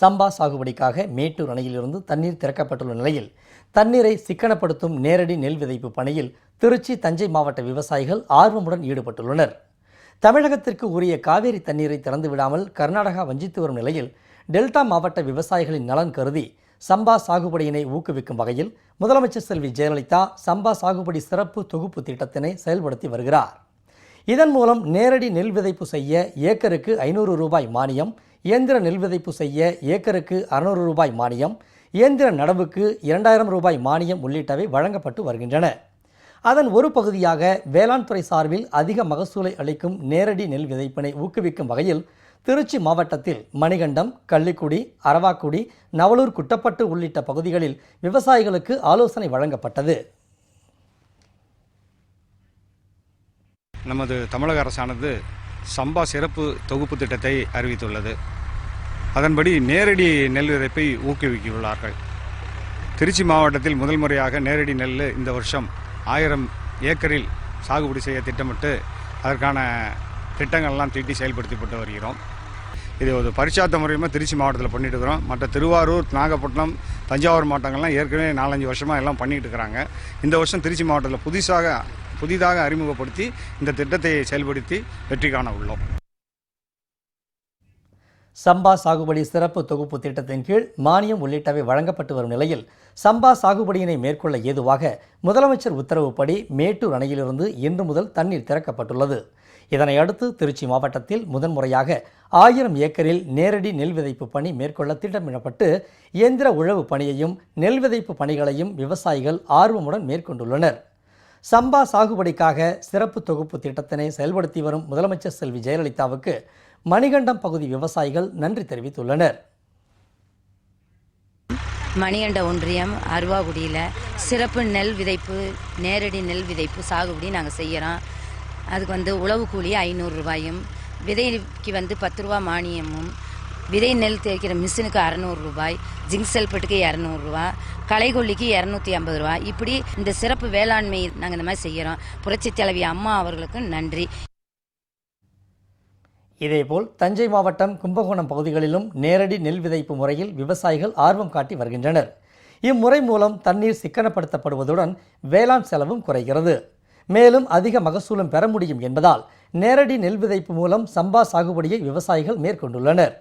சம்பா சாகுபடிக்காக மேட்டூர் அணையிலிருந்து தண்ணீர் திறக்கப்பட்டுள்ள நிலையில் தண்ணீரை சிக்கனப்படுத்தும் நேரடி நெல் விதைப்பு பணியில் திருச்சி தஞ்சை மாவட்ட விவசாயிகள் ஆர்வமுடன் ஈடுபட்டுள்ளனர். தமிழகத்திற்கு உரிய காவேரி தண்ணீரை திறந்து விடாமல் கர்நாடகா வஞ்சித்து வரும் நிலையில் டெல்டா மாவட்ட விவசாயிகளின் நலன் கருதி சம்பா சாகுபடியினை ஊக்குவிக்கும் வகையில் முதலமைச்சர் செல்வி ஜெயலலிதா சம்பா சாகுபடி சிறப்பு தொகுப்பு திட்டத்தினை செயல்படுத்தி வருகிறார். இதன் மூலம் நேரடி நெல் விதைப்பு செய்ய ஏக்கருக்கு ஐநூறு ரூபாய் மானியம் இயந்திர நெல் விதைப்பு செய்ய ஏக்கருக்கு அறுநூறு ரூபாய் மானியம் இயந்திர நடவுக்கு இரண்டாயிரம் ரூபாய் மானியம் உள்ளிட்டவை வழங்கப்பட்டு வருகின்றன. அதன் ஒரு பகுதியாக வேளாண் துறை சார்பில் அதிக மகசூலை அளிக்கும் நேரடி நெல் விதைப்பினை ஊக்குவிக்கும் வகையில் திருச்சி மாவட்டத்தில் மணிகண்டம் கள்ளிக்குடி அரவாக்குடி நவலூர் குட்டப்பட்டு உள்ளிட்ட பகுதிகளில் விவசாயிகளுக்கு ஆலோசனை வழங்கப்பட்டது. நமது தமிழக அரசானது சம்பா சிறப்பு தொகுப்பு திட்டத்தை அறிவித்துள்ளது. அதன்படி நேரடி நெல் விதைப்பை ஊக்குவிக்கியுள்ளார்கள். திருச்சி மாவட்டத்தில் முதல் முறையாக நேரடி நெல் இந்த வருஷம் ஆயிரம் ஏக்கரில் சாகுபடி செய்ய திட்டமிட்டு அதற்கான திட்டங்கள்லாம் தீட்டி செயல்படுத்தப்பட்டு வருகிறோம். இது ஒரு பரிச்சாத்த முறையுமா திருச்சி மாவட்டத்தில் பண்ணிட்டு இருக்கிறோம். மற்ற திருவாரூர் நாகப்பட்டினம் தஞ்சாவூர் மாவட்டங்கள்லாம் ஏற்கனவே நாலஞ்சு வருஷமாக எல்லாம் பண்ணிட்டு இருக்கிறாங்க. இந்த வருஷம் திருச்சி மாவட்டத்தில் புதுசாக புதிதாக அறிமுகப்படுத்தி இந்த திட்டத்தை செயல்படுத்தி வெற்றி காண உள்ளோம். சம்பா சாகுபடி சிறப்பு தொகுப்பு திட்டத்தின் கீழ் மானியம் உள்ளிட்டவை வழங்கப்பட்டு வரும் நிலையில் சம்பா சாகுபடியினை மேற்கொள்ள ஏதுவாக முதலமைச்சர் உத்தரவுப்படி மேட்டூர் அணையிலிருந்து இன்று முதல் தண்ணீர் திறக்கப்பட்டுள்ளது. இதனையடுத்து திருச்சி மாவட்டத்தில் முதன்முறையாக ஆயிரம் ஏக்கரில் நேரடி நெல் விதைப்பு பணி மேற்கொள்ள திட்டமிடப்பட்டு இயந்திர உழவு பணியையும் நெல் விதைப்பு பணிகளையும் விவசாயிகள் ஆர்வமுடன் மேற்கொண்டுள்ளனர். சம்பா சாகுபடிக்காக சிறப்பு தொகுப்பு திட்டத்தினை செயல்படுத்தி வரும் முதலமைச்சர் செல்வி ஜெயலலிதாவுக்கு மணிகண்டம் பகுதி விவசாயிகள் நன்றி தெரிவித்துள்ளனர். மணிகண்ட ஒன்றியம் அருவாகுடியில் சிறப்பு நெல் விதைப்பு நேரடி நெல் விதைப்பு சாகுபடி நாங்கள் செய்கிறோம் அதுக்கு வந்து உழவு கூலி ஐநூறு ரூபாயும் விதைக்கு வந்து பத்து ரூபா மானியமும் விதை நெல் தேய்க்கிற மிஷினுக்கு அறநூறு ரூபாய் ஜிங்க் செல்பட்டுக்கு இரநூறுவா களைகொல்லிக்கு இரநூத்தி ஐம்பது ரூபா. இப்படி இந்த சிறப்பு வேளாண்மை நாங்கள் இந்த மாதிரி செய்கிறோம் புரட்சி தலைவி அம்மா அவர்களுக்கும் நன்றி. இதேபோல் தஞ்சை மாவட்டம் கும்பகோணம் பகுதிகளிலும் நேரடி நெல் விதைப்பு முறையில் விவசாயிகள் ஆர்வம் காட்டி வருகின்றனர். இம்முறை மூலம் தண்ணீர் சிக்கனப்படுத்தப்படுவதுடன் வேளாண் செலவும் குறைகிறது. மேலும் அதிக மகசூலும் பெற முடியும் என்பதால் நேரடி நெல் விதைப்பு மூலம் சம்பா சாகுபடியை விவசாயிகள் மேற்கொண்டுள்ளனர்.